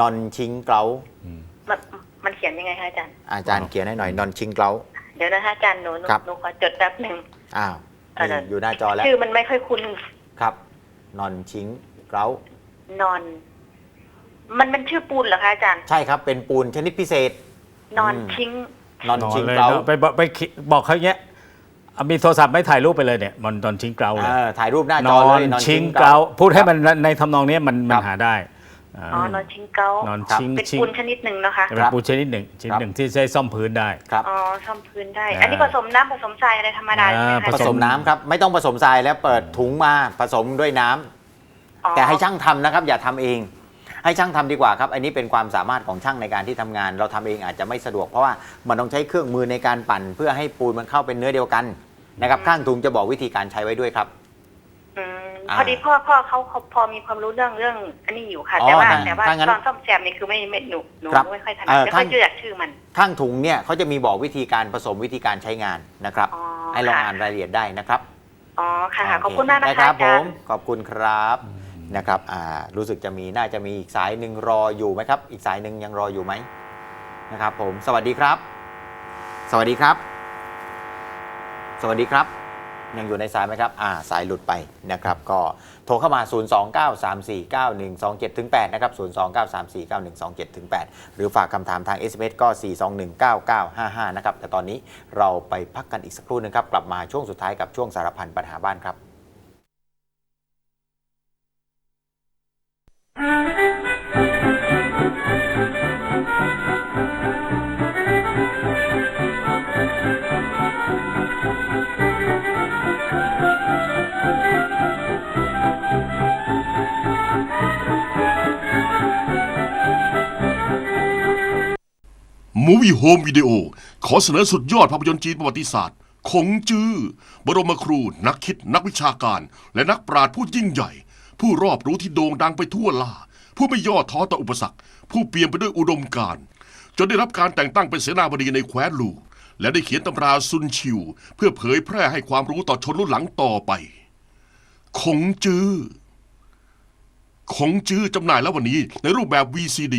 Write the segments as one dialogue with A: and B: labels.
A: นอนชิงเกลา
B: มันมันเขียนยังไงคะอาจารย์
A: อาจารย์เขียนให้หน่อยนอนชิงเกลา
B: เดี๋ยวนะคะอาจารย์หนูหนู
A: ครับ
B: หนูขอจดแป๊บหนึ่ง
A: อ้าว
B: อาจารย์
A: อยู่หน้าจอแล้ว
B: ชื่อมันไม่ค่อยคุ้น
A: ครับนอนชิงเกลาน
B: อน มันเป็นชื่อปูนเหรอคะอาจารย์
A: ใช่ครับ เป็นปูนชนิดพิเศษ
B: นอน
A: อืม
B: ทิ้ง
A: นอน
C: นอน
A: ชิง
C: เลย
A: เกลา
C: นะไปบอกไปคิบอกเขาอย่างเงี้ยเอามีโทรศัพท์ไม่ถ่ายรูปไปเลยเนี่ยมันนอนชิงเกลาเลย
A: เออถ่ายรูปหน้านจอ
C: อ
A: เล
C: น
A: ย
C: ชิงเกลาพูดให้มันในทำนองเนี้ยมันมั
A: ครั
C: น
A: บ
C: หาได้า
B: อ๋อนอนทิ้งเกาน
C: อน
A: ครับ
C: ชิง
B: เป็น
C: ชิง
B: ปูนชนิดหนึ่งนะคะ
C: เป็นปูนชนิดหนึ่งชนิดหนึ่งที่ใช้ซ่อมพื้นได้
A: ครับ
B: อ๋อซ่อมพื้นได้
C: อ่า
B: อันนี้ผสมน้ำผสมทรายอะไรธรรมดาใช่ไหม
C: อ่า
B: คะ
A: ผสมน้ำครับ ไม่ต้องผสมทรายแล้วเปิดถุงมาผสมด้วยน้ำ
B: อ๋อ
A: แต่ให้ช่างทำนะครับ อย่าทำเอง ให้ช่างทำดีกว่าครับ อันนี้เป็นความสามารถของช่างในการที่ทำงาน เราทำเองอาจจะไม่สะดวกเพราะว่ามันต้องใช้เครื่องมือในการปั่น เพื่อให้ปูนมันเข้าเป็นเนื้อเดียวกันนะครับข้างถุงจะบอกวิธีการใช้ไว้ด้วยครับ
B: อืม
A: อ่า
B: พอดีพ่อพ่อเขาเขาพอมีความรู้เรื่องเรื่อง อันนี้อยู่ค่ะ
A: อ๋อ
B: แต่ว่า
A: ถ้า
B: แต่ว่า
A: ถ้างั้น
B: ตอนซ่อมแซมนี่คือไม่ไม่หนูหนู
A: ครับ
B: ไม่ค่อยถนั
A: เอ่
B: ด
A: อ
B: ไม่ค่อย
A: ท่าน
B: เชื่อชื่อมัน
A: ข้างถุงเนี่ยเขาจะมีบอกวิธีการผสมวิธีการใช้งานนะครับ
B: อ๋อ
A: ให้ลอง
B: ค่ะ
A: อ่านรายละเอียดได้นะครับ
B: อ๋อค่ะค่ะ
A: โเข
B: อบคุณมากนะ
A: ได้
B: คะ
A: ครับ
B: อา
A: ผ
B: จาร
A: ม
B: ย์
A: ขอบคุณครับนะครับอ่ารู้สึกจะมีน่าจะมีอีกสายหนึ่งรออยู่ไหมครับ อีกสายหนึ่งยังรออยู่ไหมนะครับ ผม สวัสดีครับ สวัสดีครับ สวัสดีครับ ยังอยู่ในสายไหมครับอ่าสายหลุดไปนะครับ ก็โทรเข้ามา 029349127ถึง8นะครับ 029349127ถึง8หรือฝากคำถามทาง SMS ก็ 4219955 นะครับ แต่ตอนนี้เราไปพักกันอีกสักครู่หนึงครับ กลับมาช่วงสุดท้ายกับช่วงสารพันปัญหาบ้านครับ
D: มูวี่โฮมวิดีโอ ขอเสนอสุดยอดภาพยนตร์จีนประวัติศาสตร์ คงจื้อ บรมครู นักคิด นักวิชาการ และนักปราชญ์ผู้ยิ่งใหญ่ ผู้รอบรู้ที่โด่งดังไปทั่วลาผู้ไม่ย่อท้อต่ออุปสรรค ผู้เปี่ยมไปด้วยอุดมการณ์จนได้รับการแต่งตั้งเป็นเสนาบดีในแคว้นลู และได้เขียนตำราซุนชิว เพื่อเผยแพร่ให้ความรู้ต่อชนรุ่นหลังต่อไป คงจื้อ คงจื้อจำหน่ายแล้ววันนี้ในรูปแบบ VCD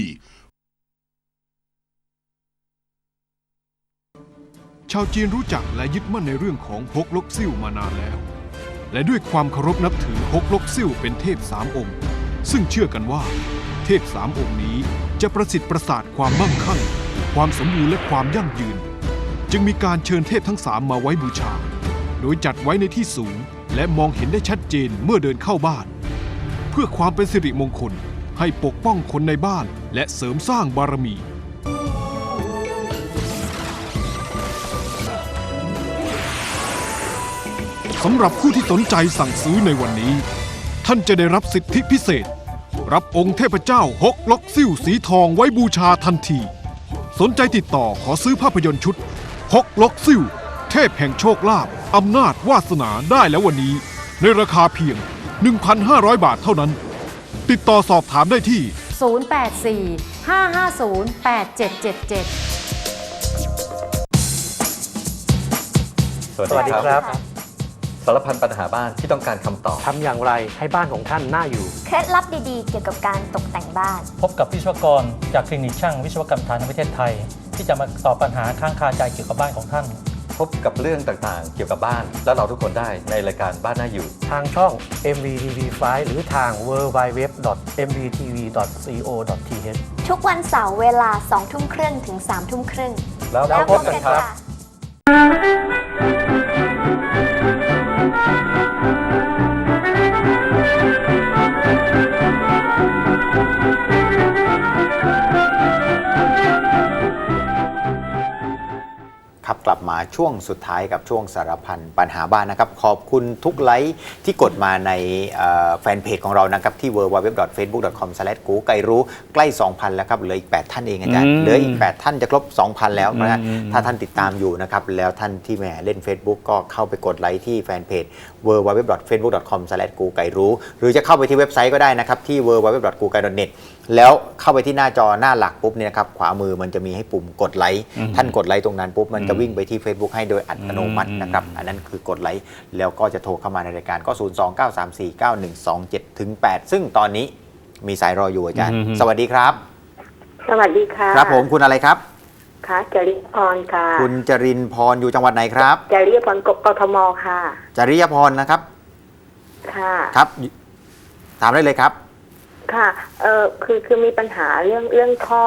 E: ชาวจีนรู้จักและยึดมั่นในเรื่องของฮกลกซิ่วมานานแล้ว และด้วยความเคารพนับถือฮกลกซิ่วเป็นเทพสามองค์ ซึ่งเชื่อกันว่า เทพสามองค์นี้จะประสิทธิ์ประสาทความมั่งคั่ง ความสมบูรณ์และความยั่งยืน จึงมีการเชิญเทพทั้งสามมาไว้บูชา โดยจัดไว้ในที่สูง และมองเห็นได้ชัดเจนเมื่อเดินเข้าบ้าน เพื่อความเป็นสิริมงคลให้ปกป้องคนในบ้านและเสริมสร้างบารมี สำหรับผู้ที่สนใจสั่งซื้อในวันนี้ ท่านจะได้รับสิทธิพิเศษ รับองค์เทพเจ้าฮกล็อกซิ่วสีทองไว้บูชาทันที สนใจติดต่อขอซื้อภาพยนตร์ชุดฮกล็อกซิ่วเทพแห่งโชคลาภอำนาจวาสนาได้แล้ววันนี้ ในราคาเพียง 1,500 บาทเท่านั้น ติดต่อสอบถามได้ที่
F: 084 550 8777
G: สวัสดีครับ สารพันปัญหาบ้านที่ต้องการคำตอบ
H: ทำอย่างไรให้บ้านของท่านน่าอยู่
I: เคล็ดลับดีๆ เกี่ยวกับการตกแต่งบ้าน
J: พบกับวิศวกรจากคลินิกช่างวิศวกรรมฐานในประเทศไทย ที่จะมาตอบปัญหาค้างคาใจเกี่ยวกับบ้านของท่าน
G: พบกับเรื่องต่างๆ เกี่ยวกับบ้าน และเราทุกคนได้ในรายการบ้านน่าอยู่
H: ทางช่อง MVTV5 หรือทาง www.mvtv.co.th
I: ทุกวันเสาร์เวลา2ทุ่มครึ่งถึง3ทุ่มครึ่ง
G: แล้วพบกันครับ
I: ค่ะ
A: ครั กลับมาช่วงสุดท้ายกับช่วงสารพันปัญหาบ้านนะครับ ขอบคุณทุกไลค์ที่กดมาในเอ่อแฟนเพจของเรานะครับที่ www.facebook.com กูไกรู้ใกล้ 2,000 แล้วครับเหลืออีก 8 ท่านเองอาจารย์
C: อืม
A: เหลืออีก 8 ท่านจะครบ 2,000 แล้วนะฮะ
C: อืมอืม
A: ถ้าท่านติดตามอยู่นะครับแล้วท่านที่แหมเล่น Facebook ก็เข้าไปกดไลค์ที่แฟนเพจ www.facebook.com กูไกรู้หรือจะเข้าไปที่เว็บไซต์ก็ได้นะครับ ที่ www.gugai.net แล้วเข้าไปที่หน้าจอหน้าหลักปุ๊บเนี่ยนะครับ ขวามือมันจะมีให้ปุ่มกดไลค์ท่านกดไลค์ตรงนั้นปุ๊บ มันจะวิ่งไปที่ Facebook ให้โดยอัตโนมัตินะครับ อันนั้นคือกดไลค์แล้วก็จะโทรเข้ามาในรายการก็ 029349127ถึง8ซึ่งตอนนี้มีสายรออยู่อาจารย์
C: อืม
A: สวัสดีครับ
B: สวัสดีค่ะ
A: ครับผมคุณอะไรครับ
B: ค่ะจริยพรค่ะ
A: คุณจรินพรอยู่จังหวัดไหนครับ
B: จริยพรกกทมค่ะ
A: จริยพรนะครับ
B: ค่ะ
A: ครับ ถามได้เลยครับ
B: ค่ะ เออคือคือมีปัญหาเรื่องเรื่องท่อ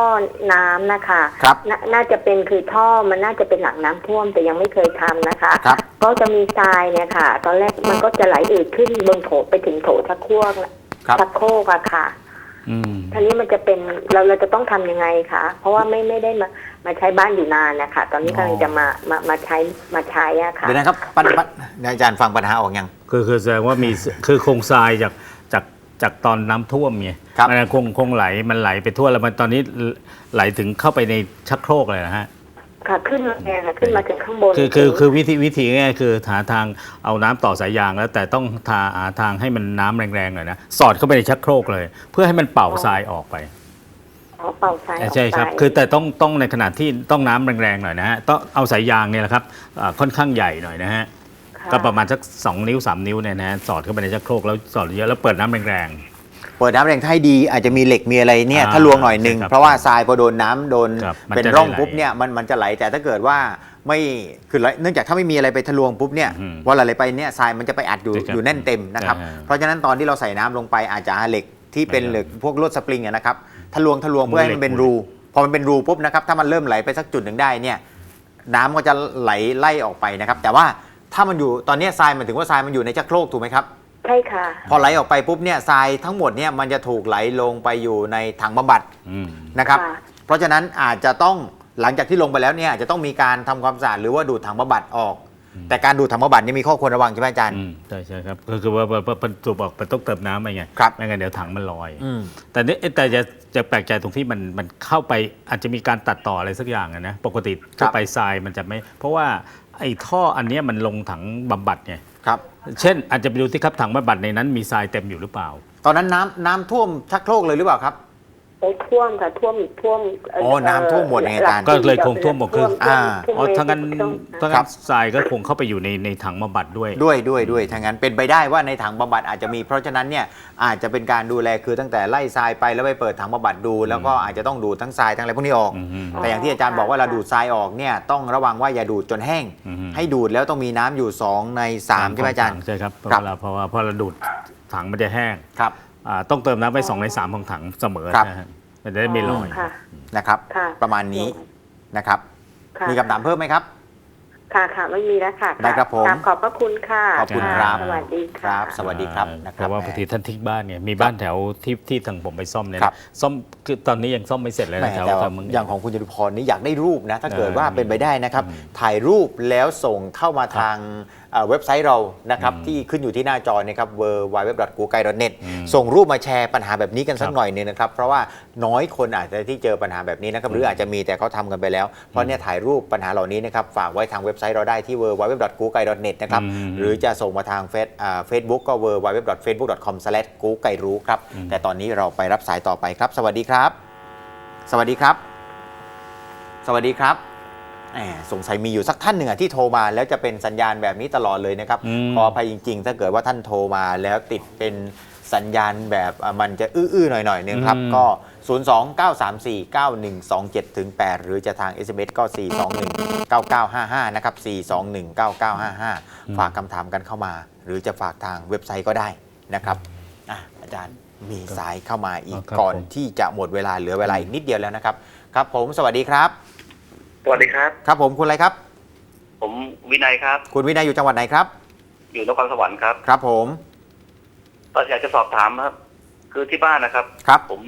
B: น้ำนะคะ
A: ครับ
B: นน่าจะเป็นคือท่อมันน่าจะเป็นหลังน้ำท่วมแต่ยังไม่เคยทำนะคะ
A: ครับ
B: ก็จะมีทรายเนี่ยค่ะ ตอนแรกมันก็จะไหลอืดขึ้นบนโถไปถึงโถชักโครก
A: ครับ
B: ชักโครกอะค่ะ
C: อืม
B: ทีนี้มันจะเป็นเราเราจะต้องทำยังไงคะเพราะว่าไม่ไม่ได้มามาใช้บ้านอยู่นานนะคะตอนนี้กำลังจะมามามาใช้มาใช้อะค่ะ
A: เดี๋ยวนะครับปัญปัญอาจารย์ฟังปัญหาออกยัง
C: คือคือแสดงว่ามีคือโครงทรายจากจากจากตอนน้ำท่วมไง
A: ครับ
C: มันคงคงไหลมันไหลไปทั่วแล้วมันตอนนี้ไหลถึงเข้าไปในชักโครกเลยนะฮะ
B: ค่ะขึ้นมาแรงค่ะขึ้นมาถึงข้างบน
C: คือคือคือวิธีวิธีง่ายๆคือหาทางเอาน้ำต่อสายยางแล้ว แต่ต้องทาหาทางให้มันน้ำแรงๆหน่อยนะสอดเข้าไปในชักโครกเลย เพื่อให้มันเป่าทรายออกไป
B: อ๋อเป่าทรายออกไป
C: ใช่ครับ คือแต่ต้องต้องในขนาดที่ต้องน้ำแรงๆหน่อยนะฮะต้องเอาสายยางเนี่ยแหละครับอ่าค่อนข้างใหญ่หน่อยนะฮะ
B: ค่
C: ก็ประมาณสัก2นิ้ว3นิ้วเนี่ยนะฮะสอดเข้าไปในชักโครกแล้วสอดเยอะแล้วเปิดน้ำแรง
A: เปิดน้ำแรงถ้าให้ดีอาจจะมีเหล็กมีอะไรเนี่ย
C: อ่า
A: ถ้าลวงหน่อยหนึ่ง
C: ใช่ครับ
A: เพราะว่าทรายพอโดนน้ำโดน
C: ครับมัน
A: เป็น
C: จะ
A: ร่อง
C: ได้ไหล
A: ปุ๊บเนี่ยมันมันจะไหลแต่ถ้าเกิดว่าไม่คือไหลเนื่องจากถ้าไม่มีอะไรไปทะลวงปุ๊บเนี่ย
C: อืม
A: ว่าไหลไปเนี่ยทรายมันจะไปอัดอยู่
C: ใช่ครับ
A: อยู่แน่นเต็มนะครับ
C: อ่า
A: เพราะฉะนั้นตอนที่เราใส่น้ำลงไปอาจจะหาเหล็กที่เป็น
C: ไม่
A: เห
C: ได้
A: ล็กพวกลวดสปริงอะนะครับทะลวงทะลวง
C: มูล
A: เพื่อให้มันเป็น
C: เหล็ก
A: รู พอมันเป็นรูปุ๊บนะครับถ้ามันเริ่มไหลไปสักจุดหนึ่งได้เนี่ย น้ำก็จะไหลไล่ออกไปนะครับ แต่ว่าถ้ามันอยู่ตอนเนี้ยทรายหมันถึงว่าทรายมันอยู่ในชักโครกถูกไหมครับ
B: ใช่ค่ะ
A: พอไหลออกไปปุ๊บเนี่ยทรายทั้งหมดเนี่ยมันจะถูกไหลลงไปอยู่ในถังบำบัด
C: ๆอืม
A: นะครับ
B: ค่ะ
A: เพราะฉะนั้นอาจจะต้องหลังจากที่ลงไปแล้วเนี่ยอาจจะต้องมีการทำความสะอาดหรือว่าดูดถังบำบัดออกแต่การดูดถังบำบัดเนี่ยมีข้อควรระวังใช่ไหมอาจารย์
C: อืมใช่ใช่ครับก็คือว่าว่าว่าว่าสูบออกไปต้องเติมน้ำไปไง
A: ครับ
C: ไม่งั้นเดี๋ยวถังมันลอย
A: อืม
C: แต่นี่แต่จะจะแปลกใจตรงที่มันมันเข้าไปอาจจะมีการตัดต่ออะไรสักอย่างอะนะปกติ
A: ครั
C: ทั่ว
A: บ
C: ไปทรายมันจะไม่ เพราะว่าไอ้ท่ออันเนี้ยมันลงถังบำบัดไง
A: ครับ
C: เช่นอาจจะไปดูที่ครับถังบำบัดในนั้นมีทรายเต็มอยู่หรือเปล่า
A: ตอนนั้นน้ำน้ำท่วมชักโครกเลยหรือเปล่าครับ
B: โอ้ท่วมค่ะท่วมท่วมเโอ้
A: น้ำท่วมหมดไงอาจารย์
C: ก็เลยคงท่วมหมดคือ
A: อ่า
B: ท่วม
C: อ๋อ
B: เลย
C: ถ้างั้น
B: ท่วม
C: ถ้า
A: ครั
C: งั้
A: บ
C: นทรายก็คงเข้าไปอยู่ในในถังบำบัดด้วย
A: ด้วยด้วยด้วยถ้างั้นเป็นไปได้ว่าในถังบำบัดอาจจะมี เพราะฉะนั้นเนี่ยอาจจะเป็นการดูแลคือตั้งแต่ไล่ทรายไปแล้วไปเปิดถังบำบัดดู แล้วก็อาจจะต้องดูดทั้งทรายทั้งอะไรพวกนี้ออก
C: อืมอืม
A: แต่อย่างที่อาจารย์บอกว่าเราดูดทรายออกเนี่ยต้องระวังว่าอย่าดูดจนแห้ง
C: อืม
A: ให้ดูดแล้วต้องมีน้ำอยู่ 2 ใน3ใช่ไหมอาจารย์
C: ใช่ครับเพราะ
A: ครับ
C: เวลาเพราะว่าพอเราดูดถังมันจะแห้ง
A: ครับ
C: อ่าต้องเติมน้ำไปสองในสามของถังเสมอ
A: ครับ
C: นะฮะมันจะได้ไม่ลอย
B: ค่ะ
A: นะครับ
B: ค่ะ
A: ประมาณนี้นะครับะมีคำถามเพิ่มไหมครับ
B: ค่ะค่ะไม่มีแล้วค่ะ
A: ได้ครับผม
B: กาขอบพระคุณค่ะ
A: ขอบคุณครับ
B: สวัสดี
A: ครั
B: ค่ะ
A: บสวัสดีครับนะค
C: เพ
A: รับ
C: ราะว่าบางทีท่านทิ้งบ้านไงมีบ้านแถวที่ที่ทางผมไปซ่อมเนี่ย
A: ครับ
C: นะซ่อมคือตอนนี้ยังซ่อมไม่เสร็จเลย
A: แหม่
C: นะแถว
A: แต่
C: แถ
A: ว่าว
C: เมือง
A: อย่างของคุณจตุพรนี่อยากได้รูปนะ ถ้าเกิด
C: เออ
A: ว่าเป็นไปได้นะครับ
C: อืม
A: ถ่ายรูปแล้วส่งเข้ามาทางเอ่อเว็บไซต์เรานะครับ
C: อืม
A: ที่ขึ้นอยู่ที่หน้าจอนะครับ w w w g o o g l e n e t
C: อืม
A: ส่งรูปมาแชร์ปัญหาแบบนี้กันสัก
C: ครับ
A: หน่อยหนึงนะครับ เพราะว่าน้อยคนอาจจะที่เจอปัญหาแบบนี้นะครับ หรืออาจจะมีแต่เขาทำกันไปแล้ว เพราะเนี่ยถ่ายรูปปัญหาเหล่านี้นะครับ ฝากไว้ทางเว็บไซต์เราได้ที่ w w w g o o g l e n e t นะครับ
C: อืม
A: หรือจะส่งมาทางเฟซเฟซบุ๊กก็ w w w f a c e b o o k c o m กูไก่รู้ครับ
C: อืม
A: แต่ตอนนี้เราไปรับสายต่อไปครับ สวัสดีครับ สวัสดีครับ สวัสดีครับ แหมสงสัยมีอยู่สักท่านหนึ่งอะที่โทรมา แล้วจะเป็นสัญญาณแบบนี้ตลอดเลยนะครับ
C: อืม
A: ขออภัยจริง ๆ ถ้าเกิดว่าท่านโทรมาแล้วติดเป็นสัญญาณแบบอะมันจะอื้อๆหน่อยๆนึงครับ ก็ 029349127ถึง8หรือจะทาง SMS ก็ 4219955 นะครับ 4219955 ฝากคำถามกันเข้ามา หรือจะฝากทางเว็บไซต์ก็ได้นะครับอะอาจารย์มีสายเข้ามาอีก
C: ครับ
A: ก่อน
C: ผม
A: ที่จะหมดเวลาเหลือเวลาอีกนิดเดียวแล้วนะครับ ครับผมสวัสดีครับ
K: สวัสดีครับ
A: ครับผมคุณอะไรครับ
K: ผมวินัยครับ
A: คุณวินัยอยู่จังหวัดไหนครับ
K: อยู่นครสวรรค์ครับ
A: ครับผม
K: ก็อยากจะสอบถามครับ คือที่บ้านนะครับ
A: ครับ
K: ผม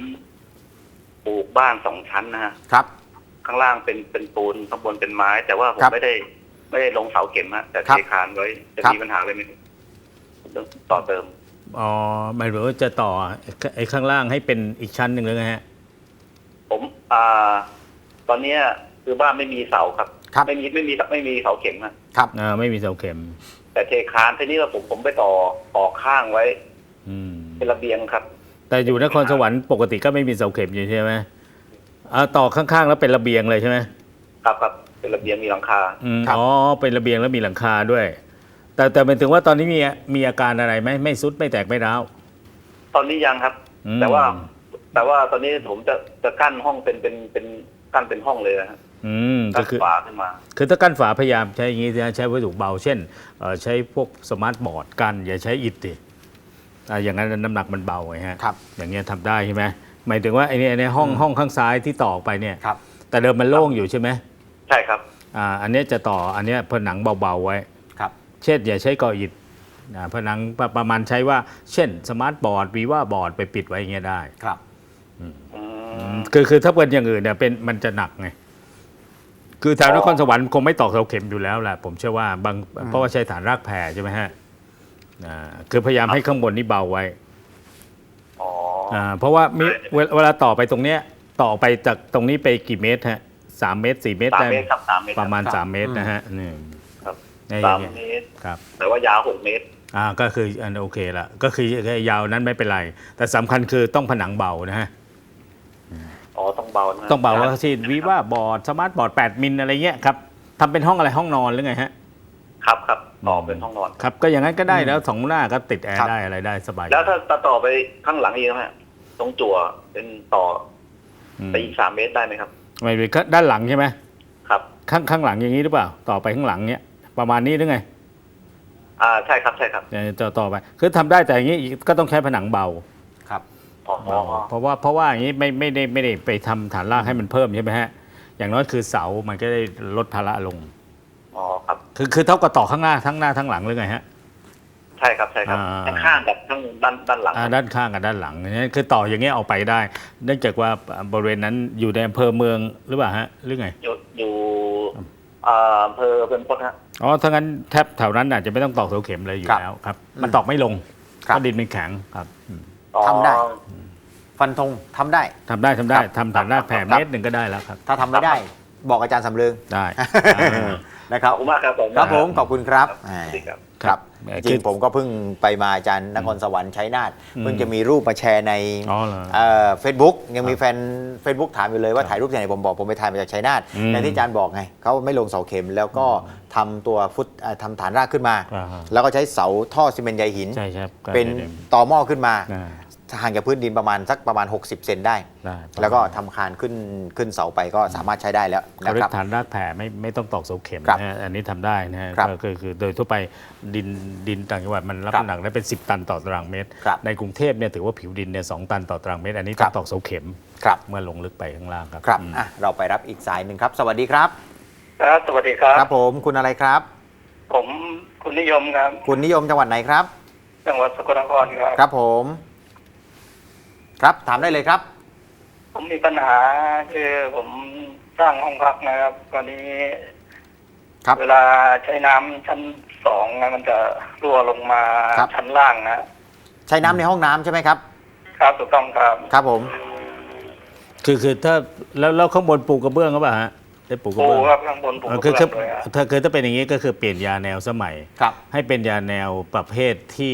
K: ปลูกบ้านสองชั้นนะฮะ
A: ครับ
K: ข้างล่างเป็นเป็นปูนข้างบนเป็นไม้ แต่ว่าผม
A: ครับ
K: ไม่ได้ ไม่ได้ลงเสาเข็มฮะแต่
A: ครับ
K: เทคานไว้จะ
A: ครับ
K: มีปัญหาอะไรไหมเรื่องต่อเติม
C: อ๋อหมายถึงว่าจะต่อไอ้ข้างล่างให้เป็นอีกชั้นหนึ่งเลยนะฮะ
K: ผมอ่าตอนเนี้ย คือบ้านไม่มีเสาครับ
A: ครับ
K: ไม่มีไม่มีไม่มีเสาเข็มฮะ
A: ครับ
C: อ่าไม่มีเสาเข็ม
K: แต่เทคานทีนี้ว่าผมผมไปต่อต่อข้างไว้
C: อืม
K: เป็นระเบียงครับ
C: แต่อยู่นครสวรรค์ปกติก็ไม่มีเสาเข็มอยู่ใช่ไหมอ่าต่อข้างๆแล้วเป็นระเบียงเลยใช่ไหม
K: ครับครับเป็นระเบียงมีหลังคา
C: อืม
A: ครับ
C: อ๋อ เป็นระเบียงแล้วมีหลังคาด้วย แต่แต่เป็นถึงว่าตอนนี้มีมีอาการอะไรไหมไม่ซุดไม่แตกไม่ร้าว
K: ตอนนี้ยังครับ
C: อืม
K: แต่ว่า แต่ว่าตอนนี้ผมจะจะกั้นห้องเป็นเป็นเป็นกั้นเป็นห้องเลยนะฮะ
C: อืม
K: กั้
C: ก็
K: น
C: คือ
K: ฝาขึ้นมา
C: คือถ้ากั้นฝาพยายามใช้อย่างนี้นะใช้วัสดุเบา เช่นเอ่อใช้พวกสมาร์ทบอร์ดกัน อย่าใช้อิฐดิอ่าอย่างนั้นน้ำหนักมันเบาไงฮะ
A: ครับ
C: อย่างเงี้ยทำได้ใช่ไหมหมายถึงว่าไอ้นี่ในห้องห้องข้างซ้ายที่ต่อออกไปเนี่ย
A: ครับ
C: แต่เดิมมันโล่งอยู่ใช่ไหม
K: ใช่ครับ
C: อ่าอันเนี้ยจะต่ออันเนี้ยผนังเบาๆไว้
A: ครับ
C: เช่นอย่าใช้ก่ออิฐอ่าผนังประประมาณใช้ว่า เช่นสมาร์ทบอร์ดวีว่าบอร์ดไปปิดไว้อย่างเงี้ยได้
A: ครับ
K: อืม
C: คือคือถ้าเป็นอย่างอื่นเนี่ยเป็นมันจะหนักไง คือแถวนครสวรรค์คงไม่ตอกเสาเข็มอยู่แล้วแหละผมเชื่อว่าบางเพราะว่าใช้ฐานรากแผ่ใช่ไหมฮะอ่าคือพยายามให้ข้างบนนี่เบาไว้
K: อ๋อ
C: อ่าเพราะว่ามิเวลเวลาต่อไปตรงเนี้ยต่อไปจากตรงนี้ไปกี่เมตรฮะสามเมตรสี่เมตร
K: สาม
C: ได้
K: เมตรครับสามเมตร
C: ประมาณ
A: ครับ
C: สามเมตรนะฮะนี่
K: ครับ
C: เนี่ย
K: สาม
C: อย่าง
K: เม
C: เงี้ย
K: ตร
C: ครับ
K: แต่ว่ายาวหกเมตร
C: อ่าก็คืออันโอเคละก็คือยาวนั้นไม่เป็นไร แต่สำคัญคือต้องผนังเบานะฮะ
K: อ๋อต้องเบานะ
C: ต้องเบาว่าที่วีว่าบอร์ดสมาร์ทบอร์ด8มิลอะไรเงี้ยครับทำเป็นห้องอะไรห้องนอนหรือไงฮะ
K: ครับครับต่อเป็นห้องนอน
C: ครับก็อย่างนั้นก็ได้แล้วสองหน้าก็ติดแอ
A: ครั
C: ร์
A: บ
C: ได้อะไรได้สบาย
K: แล้วถ้าถ้าต่อไปข้างหลังอีกนะฮะตรงจั่วเป็นต่อ
C: อืม
K: ไปอีกสามเมตรได้ไหมครับ
C: ไม่เป็นด้านหลังใช่ไหม
K: ครับ
C: ข้างข้างหลังอย่างนี้หรือเปล่า ต่อไปข้างหลังเนี้ยประมาณนี้หรือไง
K: อ่าใช่ครับใช่ครับ
C: เดี๋ยวต่อต่อไปคือทำได้แต่อย่างนี้ก็ต้องใช้ผนังเบา เพราะว่าเพราะว่าอย่างนี้ไม่ไม่ได้ไม่ได้ไปทำฐานรากให้มันเพิ่มใช่ไหมฮะ อย่างน้อยคือเสามันก็ได้ลดภาระลง
K: อ๋อครับ
C: คือคือเท่ากับต่อข้างหน้าทั้งหน้าทั้งหลังหรือไงฮะ
K: ใช่ครับใช่ครับ
C: อ่า
K: ข้างๆกับข้างด้านด้านหลัง
C: อ่าด้านข้างกับด้านหลังนี่คือต่ออย่างเงี้ยออกไปได้ เนื่องจากว่าบริเวณนั้นอยู่ในอำเภอเมืองหรือเปล่าฮะหรือไง
K: อยู่อยู่อ่าอำเภอเป็นพจน์ฮะ
C: อ๋อ ถ้างั้นแทบแถวนั้นอาจจะไม่ต้องตอกเสาเข็มเลยอยู่
A: ครับ
C: แล้วครับ มันตอกไม่ลง
A: ครับ
C: เพราะดินเป็นแข็งครับอืม
K: อ๋อ
A: ทำได้ ฟันธงทำได้
C: ทำได้ทำได้
A: ครับ
C: ทำฐานรากแผ่
A: ครับ
C: เมตรหนึ่งก็ได้แล้วครับ
A: ถ้าทำไม่ได้ บอกอาจารย์สำเริง
C: ได้
A: นะค
K: ข
A: รับ
K: อบคุณมากครับผม
A: ครับผม ขอบคุณครับ
K: สวัสดีครับ
A: ครับ
C: ครับ
A: จริงๆผมก็เพิ่งไปมาอาจารย์นครสวรรค์ชัยนาท
C: อืม
A: เพิ่งจะมีรูปมาแชร์ใน
C: อ๋อเหรอ
A: เฟซบุ๊กยังมีแฟน Facebook ถามอยู่เลยว่าถ่ายรูปที่ไหนผมบอกผมไปถ่ายมาจากชัยนาท
C: อืม
A: อย่างที่อาจารย์บอกไงเขาไม่ลงเสาเข็มแล้วก็ทำตัวฟุตเอ่อทำฐานรากขึ้นมา
C: อ่าฮะ
A: แล้วก็ใช้เสาท่อซีเมนต์ใยหิน
C: ใช่ครับก็
A: เป็น
C: ได้
A: ต่อหม้อขึ้นมา
C: ได้
A: ห่างจากพื้นดินประมาณสักประมาณ 60 เซนได้
C: ได้
A: แล้วก็ทำคานขึ้นขึ้นเสาไปก็สามารถใช้ได้แล้ว
C: เขา
A: นะ
C: เรี
A: ค
C: ย
A: รับ
C: กฐานรากแผ่ไม่ไม่ต้องตอกเสาเข็ม
A: ครับ
C: นะฮะอันนี้ทำได้นะฮะ
A: ครับ
C: ก็คือคือโดยทั่วไปดินดินต่างจังหวัดมันรับ
A: ครับ
C: น้ำหนักได้เป็น 10 ตันต่อตารางเมตร
A: ครับ
C: ในกรุงเทพเนี่ยถือว่าผิวดินเนี่ยสตันต่อตารางเมตร อันนี้
A: ครั
C: ต้อบ งตอกเสาเข็ม
A: ครับ
C: เมื่อลงลึกไปข้างล่างครับ
A: ครับ
C: อืม
A: อะเราไปรับอีกสายหนึ่งครับ สวัสดีครับ
K: ครับ สวัสดีครับ
A: ครับผมคุณอะไรครับ
K: ผมคุณนิยมครับ
A: คุณนิยมจังหวัดไหนครับ
K: จังหวัดสกลนครครับ
A: ครับผม ครับถามได้เลยครับ
K: ผมมีปัญหาคือผมสร้างห้องพักนะครับตอนนี้
A: ครับ
K: เวลาใช้น้ำชั้นสองนะมันจะรั่วลงมา
A: ครับ
K: ชั้นล่างนะ
A: ใช้น้ำในห้องน้ำใช่ไหมครับ
K: ครับถูกต้องครับ
A: ครับผม
C: คือคือถ้าแล้วแล้วข้างบนปูกระเบื้องก็ปล่ะฮะได้ปูกระ
K: ปู
C: เบื้อง
K: ครับข้างบนปู
C: เออก
K: ระ
C: คือ
K: เบื้
C: คือ
K: องเลยอะ
C: ถ้าคือถ้าเป็นอย่างนี้ก็คือเปลี่ยนยาแนวสมัย
A: ครับ
C: ให้เป็นยาแนวประเภทที่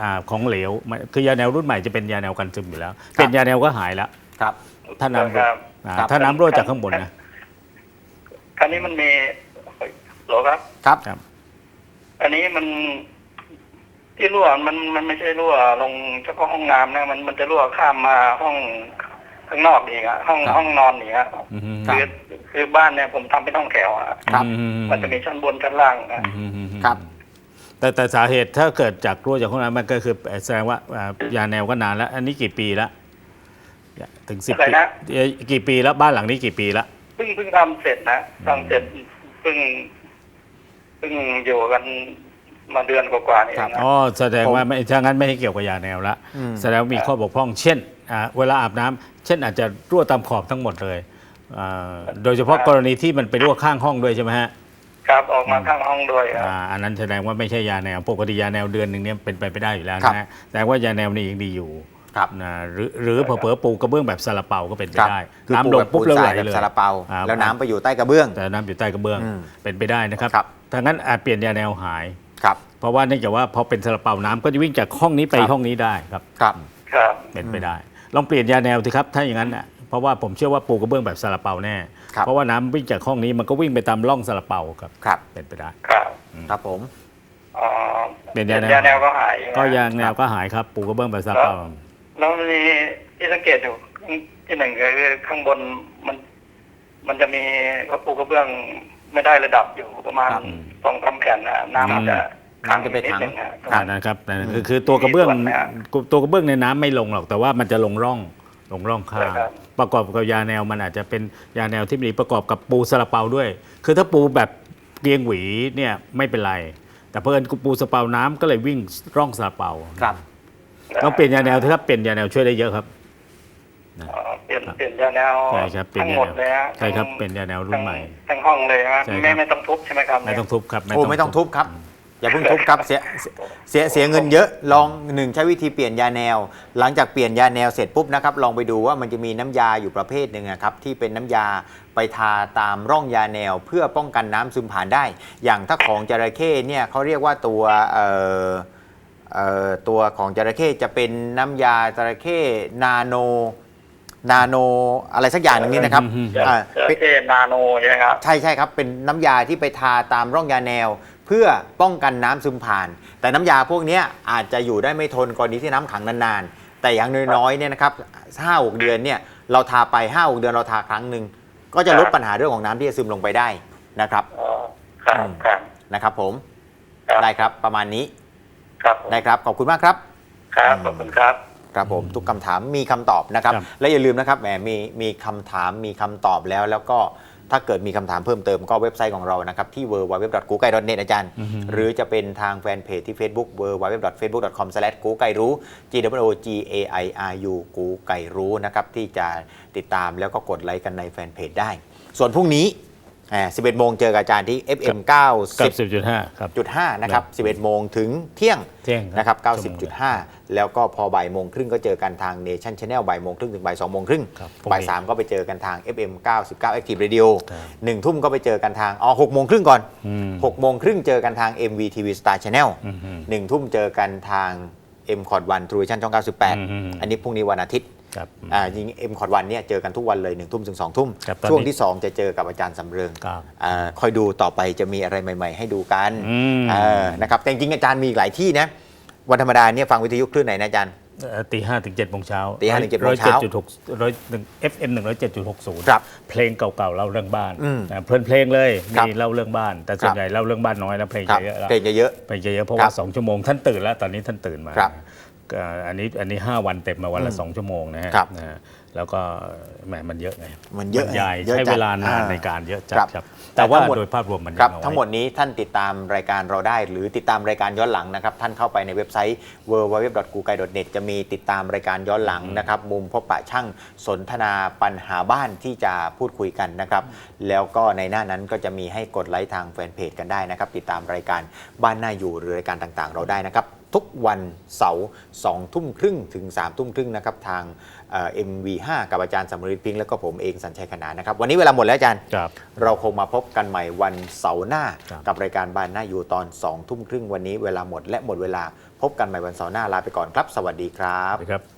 C: อ่าของเหลวมันคือยาแนวรุ่นใหม่จะเป็นยาแนวกันซึมอยู่แล้วเป็นยาแนวก็หายแล้ว
A: ครับ
C: ถ้าน้ำรั่ว
K: ครับ
C: อ่า
A: ครับ
C: ถ้าน้ำรั่วจากข้างบนนะ
K: คราวนี้มันมีเหรอครับ
A: ครับ
C: ครับ
K: อันนี้มันที่รั่วมันมันไม่ใช่รั่วลงเฉพาะห้องน้ำนะมันมันจะรั่วข้ามมาห้องข้างนอกอีกอะห้อง
A: ครับ
K: ห้องนอนอีกอะ
C: อืม
A: ครับ
K: คือคือบ้านเนี่ยผมทำเป็นห้องแถวอะ
A: ครับ
C: อื
K: มันจะมีชั้นบนชั้นล่างอะ
C: อืมอืมอืม
A: ครับ
C: แต่แต่สาเหตุถ้าเกิดจากรั่วจากห้องน้ำมันก็คือแสดงว่าอ่ายาแนวก็นานแล้ว อันนี้กี่ปีแล้วถึงสิบ
K: อะไร
C: ปี
K: นะ
C: เอ่อกี่ปีแล้วบ้านหลังนี้กี่ปีแล้ว
K: เพิ่งเพิ่งทำเสร็จนะทำเสร็จเพิ่งเพิ่งอยู่กันมาเดือนกว่าๆนี่เองนะ
C: อ๋อแสดง
A: ผม
C: ว่าไม่ถ้างั้นไม่ให้เกี่ยวกับยาแนวละ
A: อืม
C: แสดงว่ามีข้อบกพร่อง เช่นอ่าเวลาอาบน้ำเช่นอาจจะรั่วตามขอบทั้งหมดเลยอ่าโดยเฉพาะกรณีที่มันไปรั่วข้างห้องด้วยใช่ไหมฮะ
K: ครับออกมาข้างห้องด้วยครับ
C: อ่าอันนั้นแสดงว่าไม่ใช่ยาแนวปกติยาแนวเดือนหนึ่งเนี่ยเป็นไปไม่ได้อยู่แล้ว
A: ครับ
C: นะฮะแต่ว่ายาแนวนี่ยังดีอยู่
A: ครับ
C: นะหรือหรือเผลอๆปูกระเบื้องแบบซาลาเปาก็เป็นไป
A: ครับ
C: ได้
A: คือ
C: น้ำลงปุ๊บ
A: ปู
C: แล้ว
A: น
C: ไหล
A: ทรายแบบ
C: เลย
A: ซาลาเปา
C: อ่า
A: แล้วน้ำไปอยู่ใต้กระเบื้อง
C: แต่น้ำอยู่ใต้กระเบื้อง
A: อืม
C: เป็นไปได้นะครับ
A: ครับ
C: ถ้างั้นอาจเปลี่ยนยาแนวหาย
A: ครับ
C: เพราะว่าเนื่องจากว่าพอเป็นซาลาเปาน้ำก็จะวิ่งจากห้องนี้ไป
A: ครับ
C: ห้องนี้ได้ครับ
A: ครับ
K: ครับ
C: เป็นไปได้ ลองเปลี่ยนยาแนวสิครับถ้าอย่างนั้นน่ะ เพราะว่าผมเชื่อว่าปูกระเบื้องแบบซาลาเปาแน่
A: ครับ
C: เพราะว่าน้ำวิ่งจากห้องนี้มันก็วิ่งไปตามร่องซาลาเปาครับ
A: ครับ
C: เป็นไปได้
K: ครับ
A: ครับผม
K: อ๋อ
C: เป็นยาแนว
K: ยาแนวก็หาย
C: ก็ยางแนวก็หายครับปูกระเบื้องแบบซาลาเปา
K: แล้วมีที่สังเกตอยู่ที่หนึ่งคือข้างบนมัน มันจะมีกระปูกระเบื้องไม่ได้ระดับอยู่ประมาณ
A: ครับ
K: สองสามแผ่นนะน้ำมันจะ
A: น้ำจะไปขัง
K: นิดนึฮะ
C: อ่านะครับนั่นคือคือตัวกระเบื้อง
K: มีส่วนไหมฮะ
C: ตัวกระเบื้องในน้ำไม่ลงหรอกแต่ว่ามันจะลงร่อง ลงร่องข้าง
K: ครับ
C: ประกอบกับยาแนวมันอาจจะเป็นยาแนวที่มีประกอบกับปูสลาเปาด้วย คือถ้าปูแบบเรียงหวีเนี่ยไม่เป็นไร แต่เพอิญปูสลาเปาน้ำก็เลยวิ่งร่องสลาเปา
A: ครับ
C: ต้องเปลี่ยนยาแนวถ้าเปลี่ยนยาแนวช่วยได้เยอะครับ
K: อ๋อเปลี่ยนเปลี่ยนยาแนว
C: ใช่ครับเปลี่ยน
K: ทั้ง
C: ยา
K: หมด
C: แนว
K: เลยฮะ
C: ใช่ครับ
K: ทั้ง
C: เป็นยาแนวรุ่นใหม่
K: ทั้งห้องเลยฮะ
C: ใช่ครับ
K: ไม่ไม่ต้องทุบใช่ไหมครับ
C: ไม่ต้องทุบครับ
A: โอ้ไม่ต้องทุบครับ อย่าเพิ่งทุบครับเสียเสียเสียเงินเยอะลองหนึ่งใช้วิธีเปลี่ยนยาแนว หลังจากเปลี่ยนยาแนวเสร็จปุ๊บนะครับลองไปดูว่ามันจะมีน้ำยาอยู่ประเภทหนึ่งนะครับที่เป็นน้ำยาไปทาตามร่องยาแนวเพื่อป้องกันน้ำซึมผ่านได้ อย่างถ้าของจระเข้เนี่ยเขาเรียกว่าตัวเอ่อเอ่อตัวของจระเข้จะเป็นน้ำยาจระเข้นาโนนาโนอะไรสักอย่างหนึงนี่นะครับ
C: อืม
K: จะ
A: อ่า
K: จะ
A: เป็น
K: เทนาโนใช่ไหมครับ
A: ใช่ใช่ครับเป็นน้ำยาที่ไปทาตามร่องยาแนว เพื่อป้องกันน้ำซึมผ่าน แต่น้ำยาพวกเนี้ยอาจจะอยู่ได้ไม่ทนกรณีที่น้ำขังนานๆ แต่อย่างน้อยๆเนี่ยนะครับห้าหกเดือนเนี่ยเราทาไปห้าหกเดือนเราทาครั้งหนึ่งก็จะลด
K: ครับ
A: ปัญหาเรื่องของน้ำที่จะซึมลงไปได้นะครับ
K: อ๋อครับ
A: อืม
K: ครับ
A: นะครับผม
K: ครับ
A: ได้ครับประมาณนี้
K: ครับผม
A: ได้ครับขอบคุณมากครับ
K: ครับขอบคุณครับ
A: ครับผมทุกคำถามมีคำตอบนะครับ
C: ครับ
A: และอย่าลืมนะครับแหมมีมีคำถามมีคำตอบแล้วแล้วก็ ถ้าเกิดมีคำถามเพิ่มเติมก็เว็บไซต์ของเรานะครับ ที่ w w w g o o g l e n e t อาจารย์ หรือจะเป็นทางแฟนเพจที่ Facebook w w w f a c e b o o k c o m กูไก่รู้ G W O G A I R U กูไก่รู้นะครับที่จะติดตามแล้วก็กดไลค์กันในแฟนเพจได้ ส่วนพรุ่งนี้ อ่า11 โมงเจอกับอาจารย์ที่ FM
C: กับ
A: 90
C: 10.5 ครับ
A: 90.5 นะครับ 11 โมงถึงเที่ยง
C: เที่ยง
A: นะครับ
C: ชั่วโมง
A: 90.5 แล้วก็พอบ่ายโมงครึ่งก็เจอกันทาง Nation Channel บ่ายโมงครึ่งถึงบ่าย2โมงครึ่ง
C: ครับ
A: บ่ายสามก็ไปเจอกันทาง FM 99 Active Radio
C: ครับ
A: หนึ่งทุ่มก็ไปเจอกันทางอ๋อ6โมงครึ่งก่อน
C: อืม
A: 6โมงครึ่งเจอกันทาง MVTV Star Channel
C: อืมอืม
A: หนึ่งทุ่มเจอกันทาง M c o t 1 True Vision ช่อง
C: อืมอืม
A: 98อันนี้พรุ่งนี้วันอาทิตย์
C: ครับ
A: อ่าจริง M c o t 1เนี่ยเจอกันทุกวันเลย1ทุ่มถึง2ทุ่ม
C: ครับตอนนี้
A: ช่วงที่ 2 จะเจอกับอาจารย์สำเริง
C: ครับ
A: อ่าคอยดูต่อไปจะมีอะไรใหม่ ๆ ให้ดูกัน
C: อืม
A: เออนะครับแต่จริงๆอาจารย์มีอีกหลายที่นะวันธรรมดาเนี่ยฟังวิทยุคลื่นไหนนะอาจารย์
C: เอ่อตีห้าถึงเจ็ดโมงเช้า
A: ตีห้าถึงเจ็ดโมงเช้า
C: จุดหกร้อยหนึ่ง FM หนึ่งร้อยเจ็ดจุดหกศูนย์
A: ครับ
C: เพลงเก่าๆเล่าเรื่องบ้าน
A: อืม
C: นะเพลินเพลงเลย
A: ครับ
C: มีเล่าเรื่องบ้าน แต่ส่วน
A: ครับ
C: ใหญ่เล่าเรื่องบ้านน้อยแล้วเพลง
A: ครับ
C: จะเยอะแล้ว
A: เพลงจะเยอะ
C: เพลงจะเยอะเพราะ
A: ครั
C: ว่า
A: บ
C: สองชั่วโมงท่านตื่นแล้วตอนนี้ท่านตื่นมา
A: ครับ
C: ก็ อันนี้อันนี้ห้าวันเต็มมาวันละสองชั่วโมงนะฮะ
A: ครับ
C: นะฮะแล้วก็แหมมันเยอะไง
A: มันเยอะ
C: บรรยาย
A: เยอะ
C: ใช้
A: จัด
C: เวลานาน
A: อ่า
C: ในการเยอะจัด
A: ครับ
C: ครับ
A: แต่
C: แต่ว่า
A: ทั้งหมด
C: โดยภาพรวมมัน
A: ครับ
C: ยังน้อย
A: ทั้งหมดนี้ท่านติดตามรายการเราได้ หรือติดตามรายการย้อนหลังนะครับ ท่านเข้าไปในเว็บไซต์ w w w g o o g l e n e t จะมีติดตามรายการย้อนหลังนะครับ มุมพบปะช่างสนทนาปัญหาบ้านที่จะพูดคุยกันนะครับ แล้วก็ในหน้านั้นก็จะมีให้กดไลค์ทางแฟนเพจกันได้นะครับ ติดตามรายการบ้านหน้าอยู่หรือรายการต่างๆ เราได้นะครับ ทุกวันเสาร์สองทุ่มครึ่งถึง3ามทุ่มครึ่งนะครับทางเอ็มวีห้ากับอาจารย์สมฤทธิ์พิงค์แล้วก็ผมเองสัญชัยขนานนะครับ วันนี้เวลาหมดแล้วอาจารย์
C: ครับ
A: เราคงมาพบกันใหม่วันเสาร์หน้า
C: ครับ
A: กับรายการบ้านหน้าอยู่ตอน2องทุ่มครึ่งวันนี้เวลาหมดและหมดเวลาพบกันใหม่วันเสาร์หน้าลาไปก่อนครับ สวัสดีครับ
C: ครับ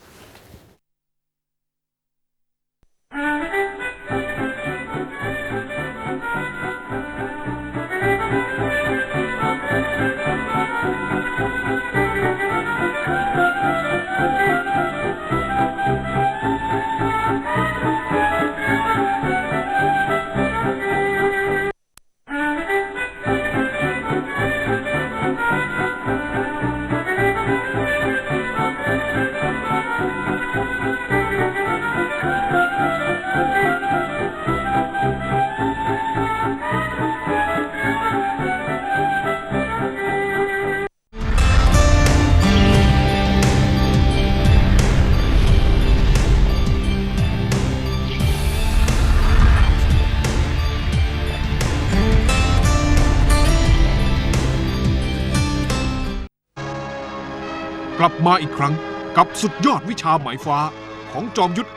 E: มาอีกครั้งกับสุดยอดวิชาหมายฟ้าของจอมยุทธ